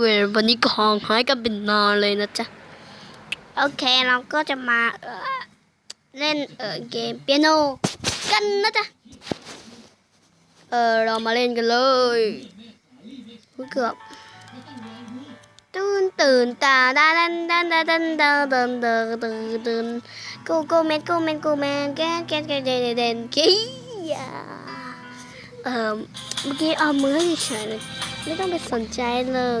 เววันนี้ของหายกันเป็นนอนเลยนะจ๊ะ โอเคเราก็จะมาเล่นเกมเปียโนกันนะจ๊ะ เออเรามาเล่นกันเลยเกือบตื่นตื่นตาดันดันดันดันดันดันดันดันดันดันกูกูเมนกูเมนกูเมนแกนแกนแกนเดนเดนกี้เออเมื่อกี้เอามือให้เฉยไม่ต้องไปสนใจเลย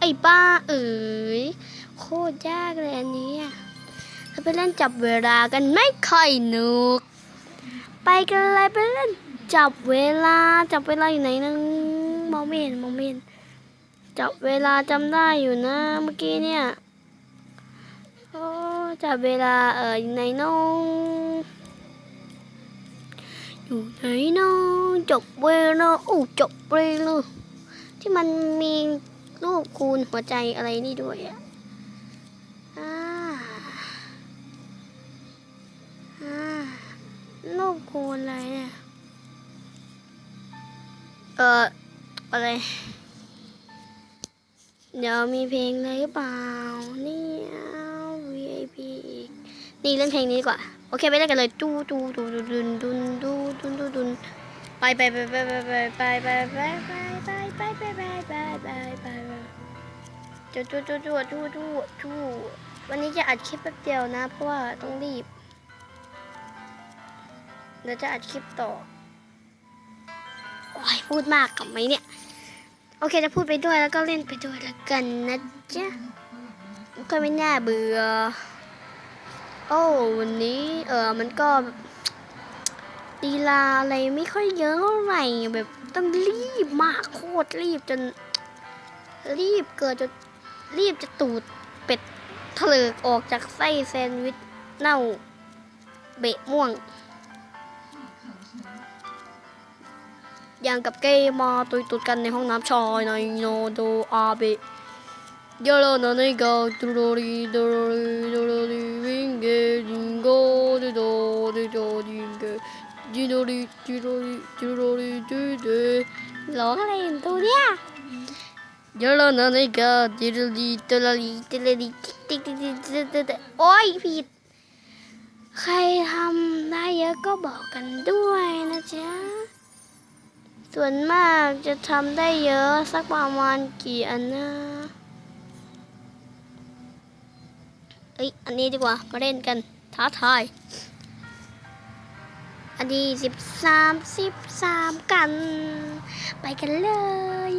ไอ้บ้าเอ๋ยโคตรยากเลยอันนี้เราไปเล่นจับเวลากันไม่ค่อยนุก ไปกันเลยไปเล่นจับเวลาจับเวลาอยู่ไหนนึง มองไม่เห็นมองไม่เห็นจับเวลาจำได้อยู่นะเมื่อกี้เนี่ยโอ้จับเวลาเอออยู่ไหนน้องอยู่ไหนน้องจบเวลาโอ้จบเวลาที่มันมีรูปคูณหัวใจอะไรนี่ด้วยอะอ่าอ่ารูปคูณอะไรเนี่ยเออ อะไร เดี๋ยวมีเพลงอะไรหรือเปล่านี่เอา VIP อีกนี่เล่นเพลงนี้ดีกว่า โอเคไปเล่นกันเลยจูจูจูจูดุนดุนดูดุนดุนดุนไปไปไปไปไปไปไปไปไปไปไปไปไปไปไปไปจูจูจูจูจูจูจูวันนี้จะอัดคลิปแป๊บเดียวนะ เพราะว่าต้องรีบเดี๋ยวจะอัดคลิปต่อโอ้ยพูดมากกับไหมเนี่ย อเคจะพูดไปด้วยแล้วก็เล่นไปด้วยแล้วกันนะจ๊ะก็ไม่น่าเบื่อ โอ้วันนี้เออมันก็ดีลาอะไรไม่ค่อยเยอะเท่าไหร่แบบต้องรีบมากโคตรรีบจน รีบเกิดจนรีบจะตูดเป็ดเถลิกออกจากไส้แซนด์วิชเน่า เบะม่วง อย่างกับเกมาตุยตุดกันในห้องน้ำชายในโนโดอาเบะยาลานาเนกาดูโรรีดูโรรีดูโรรีวิงเกดิงโกดูโดดูโดดิงเกดิโรรีดิโรรีดิโรรีดูเดร้องอะไรอยู่ตัวเนี่ยยาลานาเนกาดิโรรีดิโรรีดิโรรีติ๊กติ๊กติ๊กติ๊กติ๊กติ๊กโอ้ยผิดใครทำได้เยอะก็บอกกันด้วยนะจ๊ะ ส่วนมากจะทำได้เยอะสักประมาณกี่อันนะเอ้ย อันนี้ดีกว่า มาเล่นกัน ท้าทาย อันนี้สิบสามสิบสามกัน ไปกันเลย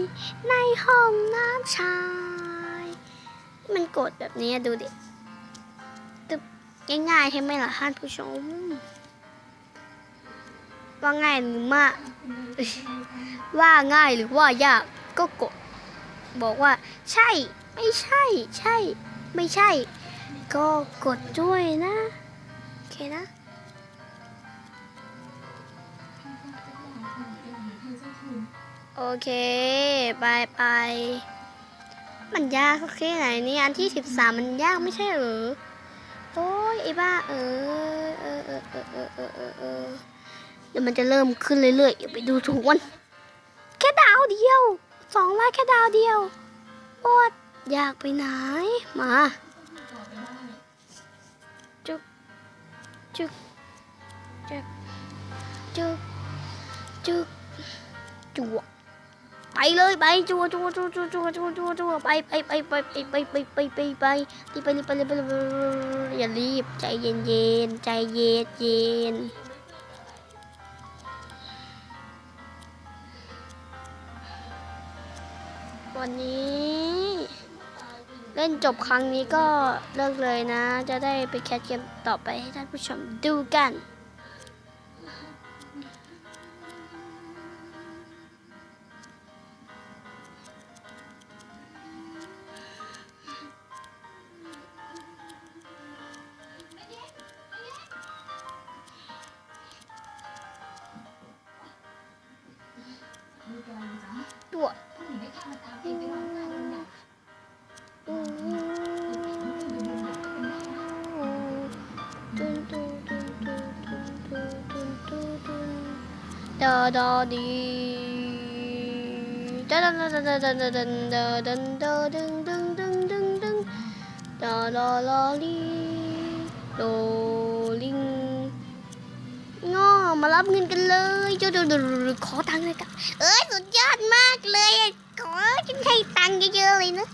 ในห้องน้ำชาย มันกดแบบนี้ดูดิตึบง่ายๆใช่ไหมล่ะท่านผู้ชม ว่าง่ายหรือมาก ว่าง่ายหรือว่ายากก็กด บอกว่า ใช่ ไม่ใช่ ใช่ ไม่ใช่ ก็กดด้วยนะโอเคนะโอเคไปไปมันยากสักแค่ไหนนี่อันที่สิบสามมันยากไม่ใช่หรือ โอ้ยไอ้บ้า เออเออเออเออเออ ดี๋ยวมันจะเริ่มขึ้นเรื่อยๆอย่าไปดูถูกมัน แค่ดาวเดียวสองร้อยแค่ดาวเดียวโอดอยากไปไหน มาจุกจุกจุกจุกจุกจัวไปเลยไปจัวจัวจัวจัวจัวจัวจัวจัวไปไปไปไปไปไปไปไปไปไปรีบไปรีบไปรีบไปรีบไปอย่ารีบใจเย็นเย็นใจเย็นเย็น วันนี้ เล่นจบครั้งนี้ก็เลิกเลยนะ จะได้ไปแคสเกมต่อไปให้ท่านผู้ชมดูกันตัว ดอดอดีดาดาดาดาดาดาดาดาดาดาดึงดึงดึงดึงดึงดาดาลอลีโดลิงง้อมารับเงินกันเลยเจ้าดูขอตังค์เลยกันเอ้ยสุดยอดมากเลย ขอฉันให้ตังค์เยอะๆเลยนะ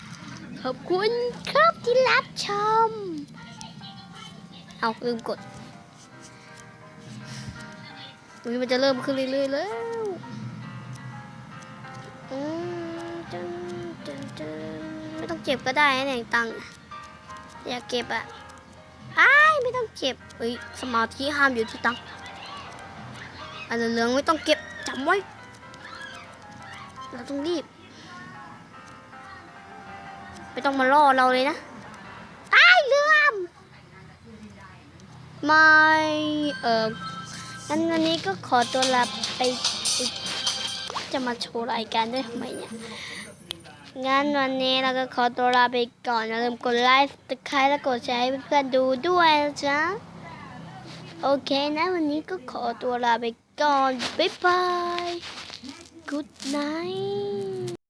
ขอบคุณครับที่รับชม เอาลืมกดมันจะเริ่มขึ้นเรื่อยๆแล้วอืมจึ๊งจึ๊งจึ๊งไม่ต้องเก็บก็ได้นะเนี่ยตังค์อยากเก็บอะอ้ายไม่ต้องเก็บเฮ้ยสมาธิห้ามอยู่ที่ตังค์อันเหลืองไม่ต้องเก็บจำไว้ เราต้องรีบ ไม่ต้องมาล่อเราเลยนะตายเลื่อมไม่เอองั้นวันนี้ก็ขอตัวลาไปจะมาโชว์รายการด้วยทำไมเนี่ยงั้นวันนี้เราก็ขอตัวลาไปก่อนอย่าลืมกดไลค์ตะไคร้และกดแชร์ให้เพื่อนๆดูด้วยนะจ๊ะโอเคนะวันนี้ก็ขอตัวลาไปก่อน บ๊ายบาย Good night